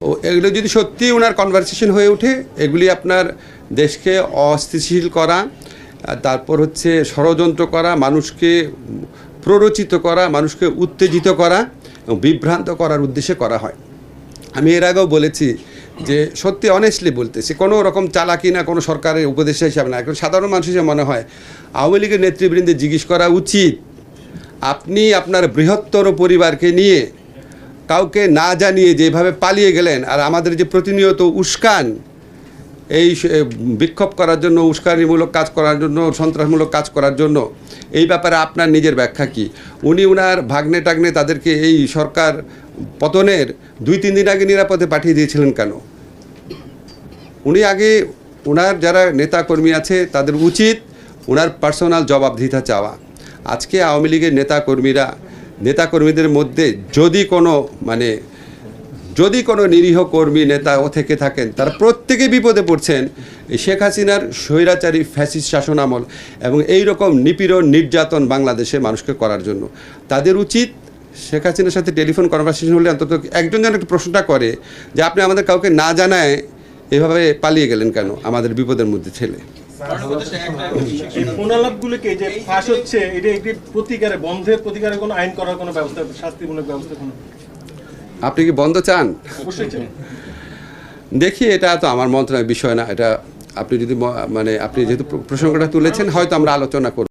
ও এগুলো যদি সত্যি ওনার কনভারসেশন হয়ে ওঠে, এগুলি আপনার দেশকে অস্থিতিশীল করা তারপর হচ্ছে ষড়যন্ত্র করা, মানুষকে প্ররোচিত করা, মানুষকে উত্তেজিত করা এবং বিভ্রান্ত করার উদ্দেশ্যে করা হয়। আমি এর আগেও বলেছি যে সত্যি অনেস্টলি বলতেছি, কোনো রকম চালাকি না, কোনো সরকারের উপদেশ হিসাবে না। এখন সাধারণ মানুষ হিসেবে মনে হয় আওয়ামী লীগের নেতৃবৃন্দে জিজ্ঞেস করা উচিত, আপনি আপনার বৃহত্তর পরিবারকে নিয়ে কাউকে না জানিয়ে যেভাবে পালিয়ে গেলেন আর আমাদের যে প্রতিনিয়ত উস্কান, এই বিক্ষোভ করার জন্য, উস্কানিমূলক কাজ করার জন্য, সন্ত্রাসমূলক কাজ করার জন্য, এই ব্যাপারে আপনার নিজের ব্যাখ্যা কি? উনি উনার ভাগ্নে টাগনে তাদেরকে এই সরকার পতনের দুই, তিন দিন আগে নিরাপদে পাঠিয়ে দিয়েছিলেন কেন? উনি আগে ওনার যারা নেতাকর্মী আছে, তাদের উচিত ওনার পার্সোনাল জবাবদিহিতা চাওয়া। আজকে আওয়ামী লীগের নেতাকর্মীরা নেতাকর্মীদের মধ্যে যদি কোনো মানে যদি কোনো নিরীহ কর্মী নেতা ও থেকে থাকেন, তারা প্রত্যেকে বিপদে পড়ছেন শেখ হাসিনার স্বৈরাচারী ফ্যাসিস্ট শাসনামল এবং এই রকম নিপীড়ন, নির্যাতন বাংলাদেশে মানুষকে করার জন্য। তাদের উচিত শেখ হাসিনার সাথে টেলিফোন কনভারসেশন হলে অন্তত একজন যেন একটু প্রশ্নটা করে যে, আপনি আমাদের কাউকে না জানায় এভাবে পালিয়ে গেলেন কেন? আমাদের বিপদের মধ্যে ছেলে। এই যে ফাঁস হচ্ছে এটা একটি প্রতিকারে বন্ধের প্রতিকারে কোনো আইন করার কোনো ব্যবস্থা শাস্তিমূলক ব্যবস্থা কোনো? আপনি কি বন্ধ চান? দেখি এটা তো আমার মন্ত্রণালয়ের বিষয় না এটা আপনি যদি মানে আপনি যেহেতু প্রসঙ্গটা তুলেছেন হয়তো আমরা আলোচনা করব।